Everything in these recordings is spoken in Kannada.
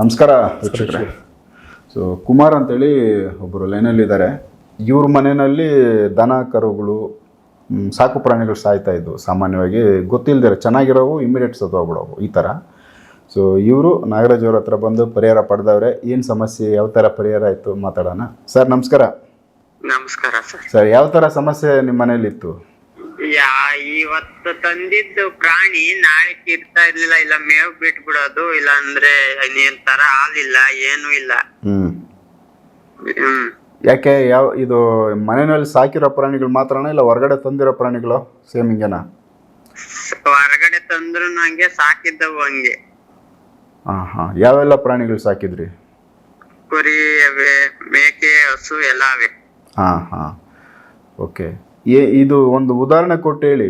ನಮಸ್ಕಾರ ವೀಕ್ಷಕರೇ. ಸೊ ಕುಮಾರ್ ಅಂತೇಳಿ ಒಬ್ಬರು ಲೈನಲ್ಲಿದ್ದಾರೆ ಇವ್ರ ಮನೆಯಲ್ಲಿ ದನ ಕರುಗಳು ಸಾಕು ಪ್ರಾಣಿಗಳು ಸಾಯ್ತಾ ಇದ್ವು. ಸಾಮಾನ್ಯವಾಗಿ ಗೊತ್ತಿಲ್ಲದೆ ಚೆನ್ನಾಗಿರೋವು ಇಮಿಡಿಯೇಟ್ ಸತ್ತೋಗ್ಬಿಡೋವು ಈ ಥರ ಸೊ ಇವರು ನಾಗರಾಜ್ ಅವ್ರ ಹತ್ರ ಬಂದು ಪರಿಹಾರ ಪಡೆದವ್ರೆ. ಏನು ಸಮಸ್ಯೆ ಯಾವ ಥರ ಪರಿಹಾರ ಆಯಿತು ಮಾತಾಡೋಣ. ಸರ್ ನಮಸ್ಕಾರ. ನಮಸ್ಕಾರ ಸರ್. ಸರ್ ಯಾವ ಥರ ಸಮಸ್ಯೆ ನಿಮ್ಮ ಮನೇಲಿತ್ತು ಯಾ ಇವತ್ತು ತಂದಿದ್ದು ಪ್ರಾಣಿ ನಾಳೆ ತೀರ್ತಾ ಇರ್ಲಿಲ್ಲ ಇಲ್ಲ ಮೇವ್ ಬಿಟ್ಬಿಡೋದು ಇಲ್ಲ ಅಂದ್ರೆ ಏನ್ ತರ ಹಾಲಿಲ್ಲ ಏನು ಇಲ್ಲ. ಹ್ಮ್. ಯಾಕೆ ಯಾವ ಇದು ಮನೆಯಲ್ಲಿ ಸಾಕಿರೋ ಪ್ರಾಣಿಗಳು ಮಾತ್ರನಾ ಇಲ್ಲ ಹೊರಗಡೆ ತಂದಿರೋ ಪ್ರಾಣಿಗಳು ಸೇಮ್ ಹಿಂಗೆನಾ? ಹೊರಗಡೆ ತಂದ್ರು ಹಂಗೆ ಸಾಕಿದ್ದವು ಹಂಗೆ. ಹಾಂ ಹಾಂ. ಯಾವೆಲ್ಲ ಪ್ರಾಣಿಗಳು ಸಾಕಿದ್ರಿ? ಕುರಿ ಅವೆ ಮೇಕೆ ಹಸು ಎಲ್ಲ ಅವೆ. ಹಾ ಹಾಂ. ಓಕೆ. ಏ ಇದು ಒಂದು ಉದಾಹರಣೆ ಕೊಟ್ಟು ಹೇಳಿ.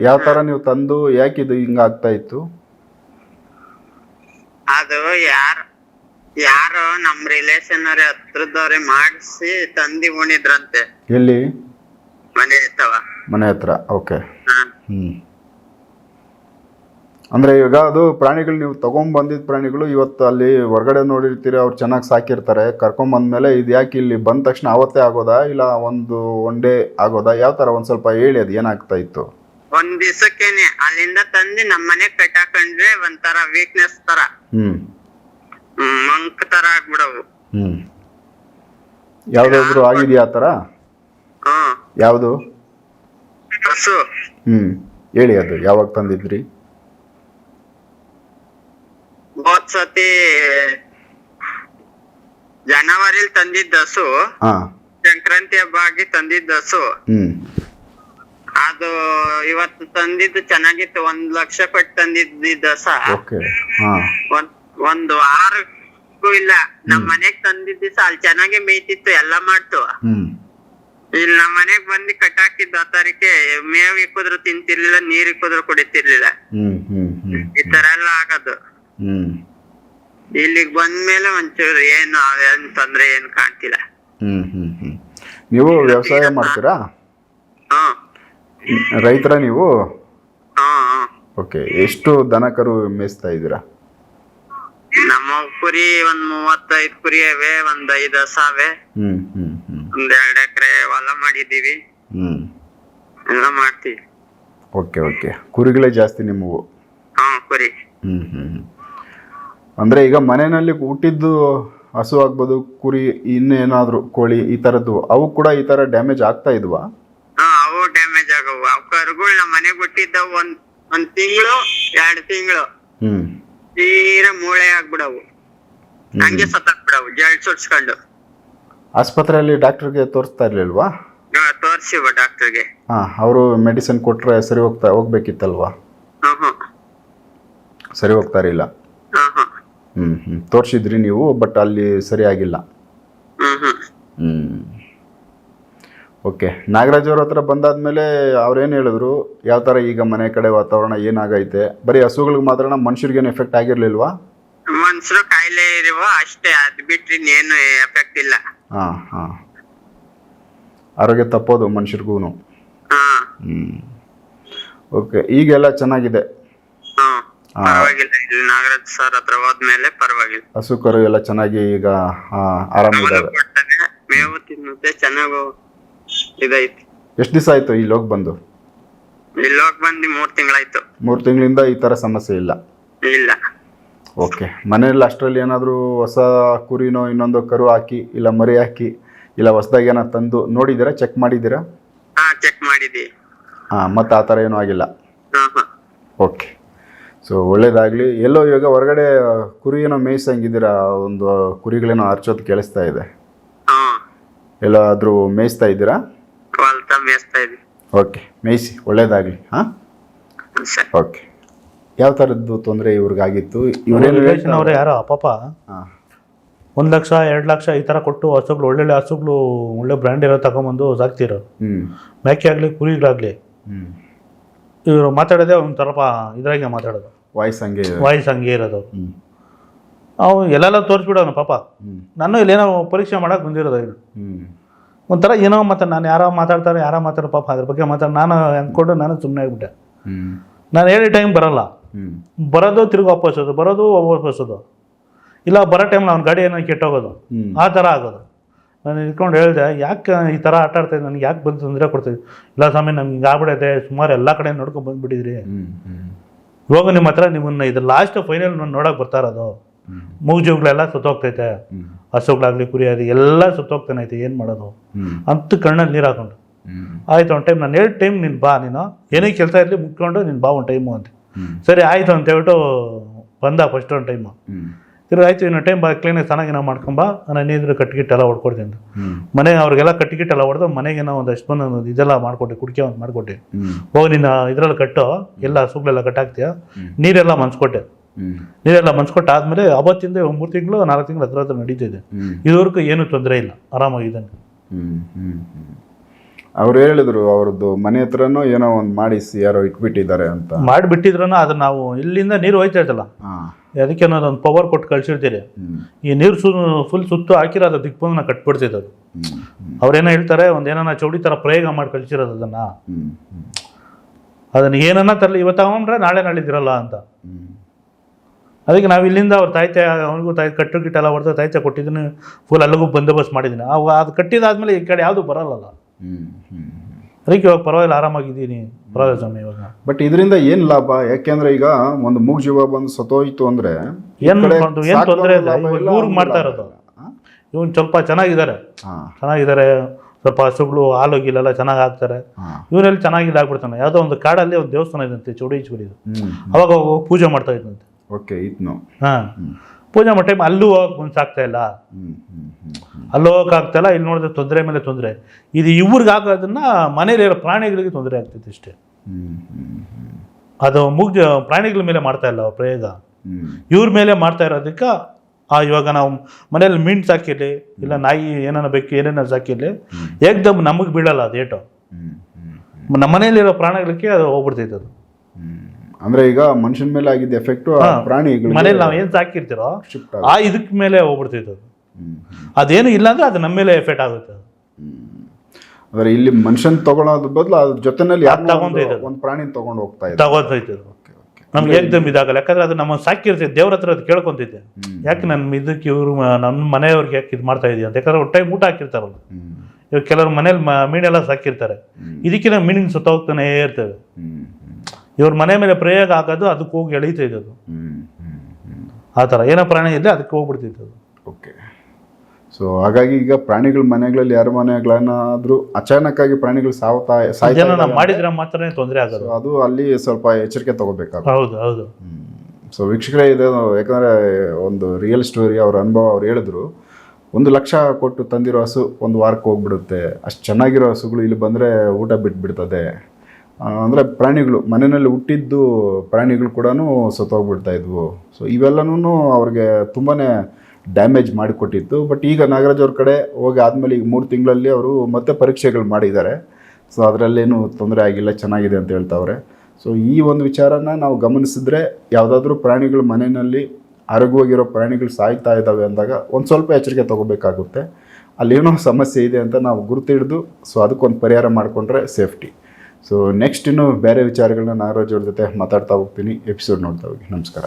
ಯಾವ ತರ ನೀವು ತಂದು ಯಾಕೆ ಇದು ಹಿಂಗ ಆಗ್ತಾ ಇತ್ತು? ಅದು ಯಾರ ಯಾರು ನಮ್ ರಿಲೇಷನ್ ಅವ್ರೆ ಹತ್ರದವ್ರೆ ಮಾಡಿಸಿ ತಂದಿ ಉಣಿದ್ರಂತೆ ಎಲ್ಲಿ? ಮನೆ ಇರ್ತಾವ ಮನೆ ಹತ್ರ ಓಕೆ. ಹ್ಮ್. ಅಂದರೆ ಇವಾಗ ಅದು ಪ್ರಾಣಿಗಳು ನೀವು ತೊಗೊಂಬಂದಿದ್ದ ಪ್ರಾಣಿಗಳು ಇವತ್ತು ಅಲ್ಲಿ ಹೊರಗಡೆ ನೋಡಿರ್ತೀರಿ ಅವ್ರು ಚೆನ್ನಾಗಿ ಸಾಕಿರ್ತಾರೆ. ಕರ್ಕೊಂಬಂದ್ಮೇಲೆ ಇದು ಯಾಕೆ ಇಲ್ಲಿ ಬಂದ ತಕ್ಷಣ ಅವತ್ತೇ ಆಗೋದಾ? ಇಲ್ಲ ಒಂದು ಒನ್ ಡೇ ಆಗೋದಾ? ಯಾವ ಥರ ಒಂದು ಸ್ವಲ್ಪ ಹೇಳಿ ಅದು ಏನಾಗ್ತಾ ಇತ್ತು? ಒಂದ್ ದಿವಸಕ್ಕೇನೆ ಅಲ್ಲಿಂದ ತಂದು ನಮ್ ಮನೆ ಕಟ್ಟಾಕೊಂಡ್ರೆ ಒಂಥರ ವೀಕ್ನೆಸ್ ತರ. ಹ್ಮ್, ಮಂಕ್ ತರ ಆಗ್ಬಿಡವು. ಹ್ಞೂ ಯಾವುದಾದ್ರು ಆಗಿದೆಯಾ ಆ ಥರ ಹ್ಮ್. ಯಾವುದು? ಹಸು. ಹ್ಞೂ ಹೇಳಿ ಅದು ಯಾವಾಗ ತಂದಿದ್ರಿ? ಹೋದ್ ಸತಿ ಜನವರಿಲ್ ತಂದಿದ್ದ ಹಸು ಹಾಂ. ಸಂಕ್ರಾಂತಿ ಹಬ್ಬ ಆಗಿ ತಂದಿದ್ದ ಹಸು. ಅದು ಇವತ್ತು ತಂದಿದ್ದು ಚೆನ್ನಾಗಿತ್ತು ಒಂದ್ ಲಕ್ಷ ಕೊಟ್ಟು ತಂದಿದ್ದ ಹಸ. ಓಕೆ. ಹಾಂ. ಒಂದ್ ಒಂದ್ ವಾರಕ್ಕೂ ಇಲ್ಲ. ನಮ್ ಮನೆಗ್ ತಂದಿದ್ದ ದಿವಸ ಅಲ್ಲಿ ಚೆನ್ನಾಗಿ ಮೇಯ್ತಿತ್ತು ಎಲ್ಲ ಮಾಡ್ತು. ಇಲ್ಲ ಇಲ್ಲಿ ನಮ್ ಮನೆಗ್ ಬಂದು ಕಟ್ಟಾಕಿದ್ದು ಆ ತಾರೀಕೆ ಮೇವ್ ಇಕ್ಕಿದ್ರು ತಿಂತಿರ್ಲಿಲ್ಲ ನೀರ್ ಇಕ್ಕಿದ್ರು ಕುಡಿತಿರ್ಲಿಲ್ಲ. ಈ ತರ ಎಲ್ಲ ಆಗೋದು. ಹ್ಞೂ ಬಂದ ಮೇಲೆ ಒಂಚೂರು ಏನು ಅವೇನ್ ತೊಂದ್ರೆ ಏನು ಕಾಣ್ತಿಲ್ಲ. ಹ್ಞೂ ಹ್ಞೂ ನೀವು ವ್ಯವಸಾಯ ಮಾಡ್ತೀರಾ? ಹ್ಮ್ ರೈತರ ನೀವು? ಹ್ಮ್ ಹ್ಮ್ ಓಕೆ ಎಷ್ಟು ದನ ಕರು ಮೇಯಿಸ್ತಾ ಇದ್ದೀರಾ? ನಮ್ಮ ಕುರಿ ಒಂದ್ ಮೂವತ್ತೈದು ಕುರಿ ಅವೆ ಒಂದ್ ಐದು ಹಸ ಅವೆ ಹ್ಞೂ ಹ್ಞೂ ಹ್ಞೂ ಒಂದ್ ಎರಡ್ ಎಕರೆ ಹೊಲ ಮಾಡಿದೀವಿ ಹ್ಮ್. ಎಲ್ಲ ಮಾಡ್ತೀವಿ. Okay okay. ಕುರಿಗಳೇ ಜಾಸ್ತಿ ನಿಮ್ಮವು? ಹ್ಮ್ ಕುರಿ. ಹ್ಮ್ ಹ್ಞೂ ಅಂದರೆ ಈಗ ಮನೆಯಲ್ಲಿ ಹುಟ್ಟಿದ್ದು ಹಸು ಆಗ್ಬೋದು ಕುರಿ ಇನ್ನೇನಾದರೂ ಕೋಳಿ ಈ ಥರದ್ದು ಅವು ಕೂಡ ಈ ಥರ ಡ್ಯಾಮೇಜ್ ಆಗ್ತಾ ಇದ್ವಾ? ಹಾ ಅವು ಡ್ಯಾಮೇಜ್ ಆಗವು. ಅವು ಕರುಗಳು ನಮ್ಮ ಮನೆಗೆ ಹುಟ್ಟಿದ್ದವು ಒಂದ್ ಒಂದ್ ತಿಂಗಳು ಎರಡು ತಿಂಗಳು. ಹ್ಞೂ ತೀರಾ ಮೂಳೆ ಆಗ್ಬಿಡವು. ಹಂಗೆ ಸತ್ತಾಕ್ಬಿಡವು ಜಳ್ ಸುಡ್ಸ್ಕೊಂಡು. ಆಸ್ಪತ್ರೆಯಲ್ಲಿ ಡಾಕ್ಟ್ರಿಗೆ ತೋರಿಸ್ತಾ ಇರಲಿಲ್ವಾ? ತೋರಿಸಿವ ಡಾಕ್ಟರ್ಗೆ. ಹಾಂ ಅವರು ಮೆಡಿಸಿನ್ ಕೊಟ್ಟರೆ ಸರಿ ಹೋಗ್ತಾ ಹೋಗ್ಬೇಕಿತ್ತಲ್ವಾ? ಹ್ಮ್ ಹ್ಮ್. ಸರಿ ಹೋಗ್ತಾ ಇರಲಿಲ್ಲ. ಹ್ಮ್ ಹ್ಮ್. ತೋರಿಸಿದ್ರಿ ನೀವು ಬಟ್ ಅಲ್ಲಿ ಸರಿಯಾಗಿಲ್ಲ ಹ್ಮ್ ಹ್ಮ್. ಓಕೆ ನಾಗರಾಜ್ ಅವ್ರ ಹತ್ರ ಬಂದಾದ್ಮೇಲೆ ಅವ್ರೇನು ಹೇಳಿದ್ರು? ಯಾವ ಥರ ಈಗ ಮನೆ ಕಡೆ ವಾತಾವರಣ ಏನಾಗೈತೆ? ಬರೀ ಹಸುಗಳಿಗೆ ಮಾತ್ರ ಮನುಷ್ಯರಿಗೇನು ಎಫೆಕ್ಟ್ ಆಗಿರ್ಲಿಲ್ವಾ? ಮನುಷ್ಯರು ಕಾಯಿಲೆ ಇರುವ ಅಷ್ಟೇ. ಅದು ಬಿಟ್ಟರೆ ಇನ್ನೇನು ಎಫೆಕ್ಟ್ ಇಲ್ಲ. ಹಾಂ ಹಾಂ. ಆರೋಗ್ಯ ತಪ್ಪೋದು ಮನುಷ್ಯರಿಗೂ ಹಾ. ಹ್ಞೂ ಓಕೆ ಈಗೆಲ್ಲ ಚೆನ್ನಾಗಿದೆ. ಹ್ಮ್. ಪರವಾಗಿಲ್ಲ ಇಲ್ಲಿ ನಾಗರಾಜ್ ಸರ್ ಹತ್ರ ಹೋದ್ಮೇಲೆ ಪರವಾಗಿಲ್ಲ. ಹಸು ಕರು ಎಲ್ಲ ಚೆನ್ನಾಗಿ ಈಗ ಆರಾಮ ಆರಾಮಿದ್ದಾವೆ ಕೊಡ್ತಾನೆ ಮೇವು ತಿನ್ನುತ್ತೆ ಚೆನ್ನಾಗಿ ಇದೈತಿ ಎಷ್ಟು ದಿವಸ ಆಯ್ತು ಇಲ್ಲಿ ಹೋಗಿ ಬಂದು? ಇಲ್ಲಿ ಹೋಗಿ ಬಂದು ಮೂರ್ ತಿಂಗಳಾಯ್ತು. ಮೂರು ತಿಂಗಳಿಂದ ಈ ಥರ ಸಮಸ್ಯೆ ಇಲ್ಲ? ಇಲ್ಲ. ಓಕೆ ಮನೆಯಲ್ಲಿ ಅಷ್ಟರಲ್ಲಿ ಏನಾದರೂ ಹೊಸ ಕುರಿನೋ ಇನ್ನೊಂದು ಕರು ಹಾಕಿ ಇಲ್ಲ ಮರಿ ಹಾಕಿ ಇಲ್ಲ ಹೊಸದಾಗಿ ಏನೋ ತಂದು ನೋಡಿದ್ದೀರಾ ಚೆಕ್ ಮಾಡಿದ್ದೀರಾ ಹಾ ಚೆಕ್ ಮಾಡಿದಿ ಹಾಂ ಮತ್ತೆ ಆ ಥರ ಏನೂ ಆಗಿಲ್ಲ? ಹಾ ಹಾ. ಓಕೆ. ಸೊ ಒಳ್ಳೇದಾಗಲಿ. ಎಲ್ಲೋ ಇವಾಗ ಹೊರಗಡೆ ಕುರಿ ಏನೋ ಮೇಯಿಸಂಗಿದ್ದೀರಾ? ಒಂದು ಕುರಿಗಳೇನೋ ಅರ್ಚೋದು ಕೇಳಿಸ್ತಾ ಇದೆ. ಎಲ್ಲಾದರೂ ಮೇಯಿಸ್ತಾ ಇದ್ದೀರಾ? ಓಕೆ. ಮೇಯಿಸಿ. ಒಳ್ಳೇದಾಗಲಿ. ಹಾಂ? ಸರಿ. ಓಕೆ. ಯಾವ ಥರದ್ದು ತೊಂದರೆ ಇವ್ರಿಗಾಗಿತ್ತು? ಇವರೇನು ರಿಲೇಷನ್ ಅವರೇ ಯಾರೋ? ಪಾಪ. ಹಾಂ. ಒಂದು ಲಕ್ಷ ಎರಡು ಲಕ್ಷ ಈ ಥರ ಕೊಟ್ಟು ಹಸುಗಳು ಒಳ್ಳೊಳ್ಳೆ ಹಸುಗಳು ಒಳ್ಳೆ ಬ್ರ್ಯಾಂಡ್ ಇರೋ ತಗೊಂಬಂದು ಸಾಕ್ತಿರೋ ಹ್ಞೂ ಮೇಕೆ ಆಗಲಿ ಕುರಿಗಳಾಗಲಿ. ಹ್ಞೂ ಇವರು ಮಾತಾಡೋದೇ ಒಂದು ಸ್ವಲ್ಪ ಇದ್ರಾಗೆ ಮಾತಾಡೋದು. ವಾಯ್ಸ್ ಹಂಗೆ ವಾಯ್ಸ್ ಹಂಗೆ ಇರೋದು. ಅವ್ನು ಅವು ಎಲ್ಲೆಲ್ಲ ತೋರಿಸ್ಬಿಡೋನು ಪಾಪ. ನಾನು ಇಲ್ಲೇನೋ ಪರೀಕ್ಷೆ ಮಾಡೋಕೆ ಬಂದಿರೋದು ಇವರು ಒಂಥರ ಏನೋ ಮತ್ತೆ ನಾನು ಯಾರೋ ಮಾತಾಡ್ತಾರೆ ಯಾರೋ ಮಾತಾಡೋ ಪಾಪ ಅದ್ರ ಬಗ್ಗೆ ಮಾತಾಡ ನಾನು ಅಂದ್ಕೊಂಡು ನಾನು ಸುಮ್ಮನೆ ಆಗ್ಬಿಟ್ಟೆ. ನಾನು ಹೇಳಿ ಟೈಮ್ ಬರಲ್ಲ. ಬರೋದು ತಿರುಗಿ ವಾಪಸ್ಸೋದು ಬರೋದು ವಾಪಸ್ಸೋದು ಇಲ್ಲ ಬರೋ ಟೈಮಲ್ಲಿ ಅವ್ನ ಗಾಡಿ ಏನೋ ಕೆಟ್ಟೋಗೋದು. ಆ ಥರ ಆಗೋದು. ನಾನು ಇಟ್ಕೊಂಡು ಹೇಳಿದೆ, ಯಾಕೆ ಈ ಥರ ಆಟ ಆಡ್ತಾ ಇದ್ದೆ? ನನಗೆ ಯಾಕೆ ಬಂದು ತೊಂದರೆ ಕೊಡ್ತೀವಿ ಇಲ್ಲ ಸ್ವಾಮಿ ನಮ್ಗೆ ಆಗ್ಬಿಡೈತೆ. ಸುಮಾರು ಎಲ್ಲ ಕಡೆ ನೋಡ್ಕೊಂಡು ಬಂದುಬಿಟ್ಟಿದ್ರಿ. ಇವಾಗ ನಿಮ್ಮ ಹತ್ರ ನಿಮ್ಮನ್ನ ಇದು ಲಾಸ್ಟ್ ಫೈನಲ್ ನಾನು ನೋಡೋಕೆ ಬರ್ತಾ ಹ್ಮ್ ಮೂಗುಜುಗಳೆಲ್ಲ ಸುತ್ತೋಗ್ತೈತೆ. ಹಸುಗಳಾಗ್ಲಿ ಹಸುಗಳಾಗಲಿ ಕುರಿ ಆಗಲಿ ಎಲ್ಲ ಸುತ್ತೋಗ್ತಾನೆ ಐತೆ. ಏನು ಮಾಡೋದು? ಅಂತ ಕಣ್ಣಲ್ಲಿ ನೀರು ಹಾಕೊಂಡು. ಆಯ್ತು, ಒಂದು ಟೈಮ್ ನಾನು ಎರಡು ಟೈಮ್ ನೀನು ಬಾ ನೀನು. ಏನೇ ಕೆಲಸ ಇರಲಿ ಮುಟ್ಕೊಂಡು ನೀನು ಬಾ ಒಂದು ಟೈಮು ಅಂತ. ಸರಿ, ಆಯಿತು ಅಂತ ಹೇಳ್ಬಿಟ್ಟು ಬಂದ ಫಸ್ಟ್ ಒಂದು ಟೈಮು ತಿರ್ಗಿ ಆಯ್ತು ಇನ್ನೊಂದು ಟೈಮ್ ಬಾ ಕ್ಲೀನಾಗಿ ಚೆನ್ನಾಗಿ ನಾವು ಮಾಡ್ಕೊಂಬಾ ನಾನು ಏನಿದ್ರು ಕಟ್ಟಿಗಿಟ್ಟೆಲ್ಲ ಹೊಡ್ಕೊಡ್ತೀನಿ ಅಂತ ಮನೆಗೆ ಮನೆ ಅವ್ರಿಗೆಲ್ಲ ಕಟ್ಟಿಗಿಟ್ಟೆಲ್ಲ ಹೊಡೆದು ಮನೆಗೆ ನಾವು ಒಂದು ಅಷ್ಟು ಬಂದು ಒಂದು ಇದೆಲ್ಲ ಮಾಡ್ಕೊಟ್ಟೆ ಕುಡಿಕೆ ಒಂದು ಮಾಡ್ಕೊಟ್ಟೆ. ಹೋಗಿ ನಿನ್ನ ಇದರಲ್ಲಿ ಕಟ್ಟು ಎಲ್ಲ ಹಸುಗಳೆಲ್ಲ ಕಟ್ಟಾಕ್ತೀಯ ನೀರೆಲ್ಲ ಮನ್ಸ್ಕೊಟ್ಟೆ. ನೀರೆಲ್ಲ ಮನ್ಸ್ಕೊಟ್ಟು ಆದಮೇಲೆ ಅವತ್ತಿಂದ ಮೂರು ತಿಂಗಳು ನಾಲ್ಕು ತಿಂಗಳು ಹತ್ರ ಹತ್ರ ನಡೀತಿದೆ ಇದುವರೆಗೂ ಏನೂ ತೊಂದರೆ ಇಲ್ಲ ಆರಾಮಾಗಿದ್ದಾನೆ ಅವ್ರು ಹೇಳಿದ್ರು ಅವ್ರದ್ದು ಮನೆ ಹತ್ರನೂ ಏನೋ ಒಂದು ಮಾಡಿಸಿ ಯಾರೋ ಇಟ್ಬಿಟ್ಟಿದ್ದಾರೆ ಅಂತ. ಮಾಡಿಬಿಟ್ಟಿದ್ರೂ ಅದು ನಾವು ಇಲ್ಲಿಂದ ನೀರು ಹೋಯ್ತಾ ಇರ್ತಲ್ಲ ಅದಕ್ಕೆ ನಾನು ಒಂದು ಪವರ್ ಕೊಟ್ಟು ಕಳ್ಸಿರ್ತೀರಿ ಈ ನೀರು ಸು ಫುಲ್ ಸುತ್ತು ಹಾಕಿರೋ ಅದು ದಿಕ್ಬಂದು ನಾ ಕಟ್ಬಿಡ್ತಿದ್ದು ಅದು. ಅವ್ರೇನೋ ಹೇಳ್ತಾರೆ ಒಂದು ಏನನ್ನ ಚೌಡಿ ಥರ ಪ್ರಯೋಗ ಮಾಡಿ ಕಳ್ಸಿರೋದು ಅದನ್ನು. ಅದನ್ನು ಏನನ್ನ ತರಲಿ ಇವತ್ತು ತಗೊಂಡ್ರೆ ನಾಳೆ ನಾಳಿದಿರಲ್ಲ ಅಂತ. ಅದಕ್ಕೆ ನಾವು ಇಲ್ಲಿಂದ ಅವ್ರ ತಾಯ್ತೆ ಅವನಿಗೂ ತಾಯಿ ಕಟ್ಟು ಗಿಟ್ಟೆಲ್ಲ ಹೊಡೆದ ತಾಯ್ತೆ ಕೊಟ್ಟಿದ್ದೀನಿ ಫುಲ್ ಅಲ್ಲಿಗೂ ಬಂದೋಬಸ್ತ್ ಮಾಡಿದ್ದೀನಿ ಅವು ಅದು ಕಟ್ಟಿದಾದ್ಮೇಲೆ ಈ ಕಡೆ ಯಾವುದು ಬರಲ್ಲಲ್ಲ. ಅದಕ್ಕೆ ಇವಾಗ ಪರವಾಗಿಲ್ಲ ಆರಾಮಾಗಿದ್ದೀನಿ ಪರವಾಗಿಲ್ಲ ಸ್ವಾಮಿ ಇವಾಗ. ಬಟ್ ಇದರಿಂದ ಏನ್ ಲಾಭ? ಯಾಕೆಂದ್ರೆ ಈಗ ಒಂದು ಮೂಗ್ ಜೀವ ಬಂದು ಸತ್ತೋಯ್ತು ಅಂದ್ರೆ ಏನ್ ಕಡೆ ಮಾಡ್ದು- ಏನ್ ತೊಂದ್ರೆ ಇಲ್ಲ. ಇವಾಗ ಇವ್ರಿಗೆ ಮಾಡ್ತಾ ಇರೋದು. ಇವನು ಸ್ವಲ್ಪ ಚೆನ್ನಾಗಿದ್ದಾರೆ. ಚೆನ್ನಾಗಿದ್ದಾರೆ ಸ್ವಲ್ಪ ಹಸುಗಳು ಹಾಲು ಗೀಲೆಲ್ಲ ಚೆನ್ನಾಗಿ ಹಾಕ್ತಾರೆ. ಹಾ. ಇವನಲ್ಲಿ ಚೆನ್ನಾಗಿಲ್ಲ ಆಗ್ಬಿಡ್ತಾನೆ. ಯಾವುದೋ ಒಂದು ಕಾಡಲ್ಲಿ ಒಂದು ದೇವಸ್ಥಾನ ಇದಂತೆ ಚೌಡೇಶ್ವರಿ ಅವಾಗ ಹೋಗಿ ಪೂಜೆ ಮಾಡ್ತಾ ಇದ್ದಂತೆ. ಓಕೆ ಇದ್ನು. ಹಾಂ. ಪೂಜೆ ಮಾಡೋ ಟೈಮ್ ಅಲ್ಲೂ ಹೋಗಕ್ಕೆ ಮನ್ಸಾಗ್ತಾ ಇಲ್ಲ. ಅಲ್ಲಿ ಇಲ್ಲ ಇಲ್ಲಿ ನೋಡಿದ್ರೆ ತೊಂದರೆ ಮೇಲೆ ತೊಂದರೆ. ಇದು ಇವ್ರಿಗೆ ಮನೇಲಿ ಮನೇಲಿರೋ ಪ್ರಾಣಿಗಳಿಗೆ ತೊಂದರೆ ಆಗ್ತೈತೆ ಇಷ್ಟೇ. ಅದು ಮುಗ್ದ ಪ್ರಾಣಿಗಳ ಮೇಲೆ ಮಾಡ್ತಾ ಇಲ್ಲ ಪ್ರಯೋಗ. ಇವ್ರ ಮೇಲೆ ಮಾಡ್ತಾ ಇರೋದಕ್ಕೆ ಆ ಇವಾಗ ನಾವು ಮನೇಲಿ ಮೀನು ಸಾಕಿರಲಿ ಇಲ್ಲ ನಾಯಿ ಏನಾನ ಬೇಕು ಏನೇನೋ ಸಾಕಿರಲಿ ಏಕ್ದಮ್ ನಮಗೆ ಬೀಳಲ್ಲ ಅದು ಏಟು. ನಮ್ಮ ಮನೇಲಿರೋ ಪ್ರಾಣಿಗಳಿಗೆ ಅದು ಹೋಗ್ಬಿಡ್ತೈತೆ ಅದು. ಅಂದ್ರೆ ಈಗ ಮನುಷ್ಯನ ಮೇಲೆ ಆಗಿದ್ದ ಎಫೆಕ್ಟ್ ಆ ಪ್ರಾಣಿಗಳಿಗೆ ಮನೇಲಿ ನಾವು ಏನು ಸಾಕಿರ್ತೀರೋ ಆ ಇದಕ್ ಮೇಲೆ ಹೋಗ್ಬಿಡ್ತೈತೆ ಅದು. ಅದೇನು ಇಲ್ಲ ಅಂದ್ರೆ ಅದು ನಮ್ಮ ಮೇಲೆ ಎಫೆಕ್ಟ್ ಆಗುತ್ತೆ ಅದು. ಅಂದ್ರೆ ಇಲ್ಲಿ ಮನುಷ್ಯನ್ ತಗೊಳ್ಳೋದ್ ಬದಲು ಅದ್ರ ಜೊತೆನಲ್ಲಿ ಯಾಕೆ ತಗೊಂಡ್ ಒಂದು- ಪ್ರಾಣಿ ತಗೊಂಡು ಹೋಗ್ತಾ ಇದೆ ತಗೋತೈತೆ ಅದು. ನಮ್ಗೆ ಏಕ್ದಮ್ ಇದಾಗಲ್ಲ. ಯಾಕಂದ್ರೆ ಅದು ನಮ್ಮ ಸಾಕಿರ್ತೈತೆ ದೇವ್ರ ಹತ್ರ ಅದು ಕೇಳ್ಕೊಂತೈತೆ. ಯಾಕೆ ನನ್ನ ಇದಕ್ಕೆ ಇವ್ರು ನಮ್ಮ ಮನೆಯವ್ರಿಗೆ ಯಾಕೆ ಇದು ಮಾಡ್ತಾ ಇದೀಯ ಅಂತ. ಯಾಕಂದ್ರೆ ಒಂದು ಟೈಮ್ ಊಟ ಹಾಕಿರ್ತಾರಲ್ಲ. ಇವಾಗ ಕೆಲವ್ರು ಮನೇಲಿ ಮ- ಮೀನೆಲ್ಲ ಸಾಕಿರ್ತಾರೆ. ಇದಕ್ಕೆ ಇದಕ್ಕಿಂತ ಮೀನಿನ ಸುತ್ತ ಹೋಗ್ತಾನೆ ಇರ್ತವೆ. ಹ್ಮ್. ಇವ್ರ ಮನೆ ಮೇಲೆ ಪ್ರಯೋಗ ಹಾಕೋದು ಅದಕ್ಕೆ ಹೋಗಿ ಎಳೀತೈತೆ ಅದು ಆ ಥರ. ಏನೋ ಪ್ರಾಣಿ ಇದೆ ಅದಕ್ಕೆ ಹೋಗ್ಬಿಡ್ತೈತೆ ಅದು. ಓಕೆ. ಸೊ ಹಾಗಾಗಿ ಈಗ ಪ್ರಾಣಿಗಳ ಮನೆಗಳಲ್ಲಿ ಯಾರ ಮನೆಗಳನ್ನಾದ್ರೂ ಅಚಾನಕ್ಕಾಗಿ ಪ್ರಾಣಿಗಳು ಸಾವತಾ ಸಾಯ್ತಾ ಇದನ್ನ ನಾವು ಇದಾವೆ ಮಾಡಿದ್ರೆ ಮಾತ್ರ ತೊಂದರೆ ಆಗೋದು. ಅದು ಅಲ್ಲಿ ಸ್ವಲ್ಪ ಎಚ್ಚರಿಕೆ ತಗೋಬೇಕಾಗುತ್ತೆ. ಹೌದು ಹೌದು. ಸೊ ವೀಕ್ಷಕರೇ ಇದೆ ಯಾಕಂದರೆ ಒಂದು ರಿಯಲ್ ಸ್ಟೋರಿ ಅವ್ರ ಅನುಭವ ಅವ್ರು ಹೇಳಿದ್ರು. ಒಂದು ಲಕ್ಷ ಕೊಟ್ಟು ತಂದಿರೋ ಹಸು ಒಂದು ವಾರಕ್ಕೆ ಹೋಗ್ಬಿಡುತ್ತೆ. ಅಷ್ಟು ಚೆನ್ನಾಗಿರೋ ಹಸುಗಳು ಇಲ್ಲಿ ಬಂದರೆ ಊಟ ಬಿಟ್ಬಿಡ್ತದೆ. ಅಂದರೆ ಪ್ರಾಣಿಗಳು, ಮನೆಯಲ್ಲಿ ಹುಟ್ಟಿದ್ದು ಪ್ರಾಣಿಗಳು ಕೂಡ ಸತ್ತೋಗ್ಬಿಡ್ತಾ ಇದ್ವು. ಸೊ ಇವೆಲ್ಲನೂ ಅವ್ರಿಗೆ ತುಂಬಾ ಡ್ಯಾಮೇಜ್ ಮಾಡಿಕೊಟ್ಟಿತ್ತು. ಬಟ್ ಈಗ ನಾಗರಾಜ್ ಅವ್ರ ಕಡೆ ಹೋಗಿ ಆದಮೇಲೆ ಈಗ ಮೂರು ತಿಂಗಳಲ್ಲಿ ಅವರು ಮತ್ತೆ ಪರೀಕ್ಷೆಗಳು ಮಾಡಿದ್ದಾರೆ. ಸೊ ಅದರಲ್ಲೇನು ತೊಂದರೆ ಆಗಿಲ್ಲ, ಚೆನ್ನಾಗಿದೆ ಅಂತ ಹೇಳ್ತಾವ್ರೆ. ಸೊ ಈ ಒಂದು ವಿಚಾರನ ನಾವು ಗಮನಿಸಿದ್ರೆ ಯಾವುದಾದ್ರೂ ಪ್ರಾಣಿಗಳು ಮನೆಯಲ್ಲಿ ಆರೋಗ್ಯವಾಗಿರೋ ಪ್ರಾಣಿಗಳು ಸಾಯ್ತಾ ಇದ್ದಾವೆ ಅಂದಾಗ ಒಂದು ಸ್ವಲ್ಪ ಎಚ್ಚರಿಕೆ ತಗೋಬೇಕಾಗುತ್ತೆ. ಅಲ್ಲೇನೋ ಸಮಸ್ಯೆ ಇದೆ ಅಂತ ನಾವು ಗುರುತು ಹಿಡಿದು ಸೊ, ಅದಕ್ಕೊಂದು ಪರಿಹಾರ ಮಾಡಿಕೊಂಡ್ರೆ ಸೇಫ್ಟಿ ಸೊ ನೆಕ್ಸ್ಟ್ ಇನ್ನು ಬೇರೆ ವಿಚಾರಗಳನ್ನ ನಾಗರಾಜ್ ಅವ್ರ ಜೊತೆ ಮಾತಾಡ್ತಾ ಹೋಗ್ತೀನಿ. ಎಪಿಸೋಡ್ ನೋಡ್ತಾ ಹೋಗಿ. ನಮಸ್ಕಾರ.